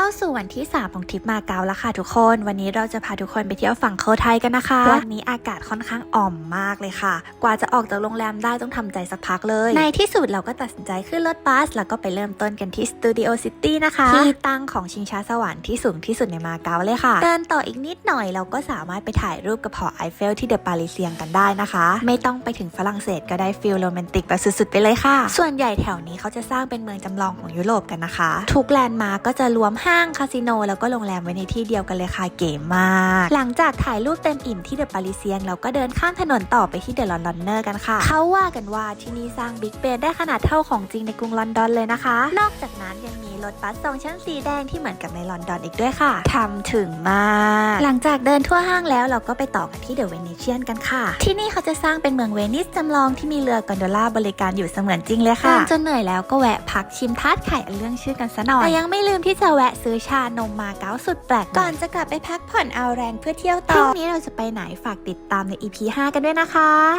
เข้าสู่วันที่ 3 ของทริปมาเก๊าแล้วค่ะทุกคน วันนี้เราจะพาทุกคนไปเที่ยวฝั่งโคไทยกันนะคะวันนี้อากาศค่อนข้างอ่อมมากเลยค่ะ กว่าจะออกจากโรงแรมได้ต้องทำใจสักพักเลย ในที่สุดเราก็ตัดสินใจขึ้นรถบัส แล้วก็ไปเริ่มต้นกันที่สตูดิโอซิตี้นะคะ ที่ตั้งของชิงช้าสวรรค์ที่สูงที่สุดในมาเก๊าเลยค่ะ เดินต่ออีกนิดหน่อยเราก็สามารถไปถ่ายรูปกับหอไอเฟลที่เดอะปารีเซียงกันได้นะคะ ไม่ต้องไปถึงฝรั่งเศสก็ได้ฟิลโรแมนติกแบบสุดๆไปเลยค่ะ ส่วนใหญ่แถวนี้เขาจะสร้างเป็นเมืองจำลองของยุโรปกันนะคะ ทุกแลนด์มาร์กก็จะรวมห้างคาสิโน แล้วก็โรงแรมไว้ในที่เดียวกันเลยค่ะเก๋มาก หลังจากถ่ายรูปเต็มอิ่มที่เดอะปารีเซียงเราก็เดินข้ามถนนต่อไปที่เดอะลอนดอนเนอร์กันค่ะ เขาว่ากันว่าที่นี่สร้างบิ๊กเบนได้ขนาดเท่าของจริงในกรุงลอนดอนเลยนะคะ นอกจากนั้นยังมีรถบัสสองชั้นสีแดงที่เหมือนกับในลอนดอนอีกด้วยค่ะทำถึงมาก หลังจากเดินทั่วห้างแล้วเราก็ไปต่อกันที่เดอะเวนิเชียนกันค่ะ ที่นี่เขาจะสร้างเป็นเมืองเวนิสจำลองที่มีเรือกอนโดล่าบริการอยู่เสมือนจริงเลยค่ะจนเหนื่อยแล้วก็แวะพักชิมทาร์ตไข่อันเรื่องชื่อกันซะหน่อยแต่ยังไม่ลืมที่จะแวะซื้อชานมมาเก๊าสุดแปลกก่อนจะกลับไปพักผ่อนเอาแรงเพื่อเที่ยวต่อพรุ่งนี้เราจะไปไหนฝากติดตามใน EP 5 กันด้วยนะคะ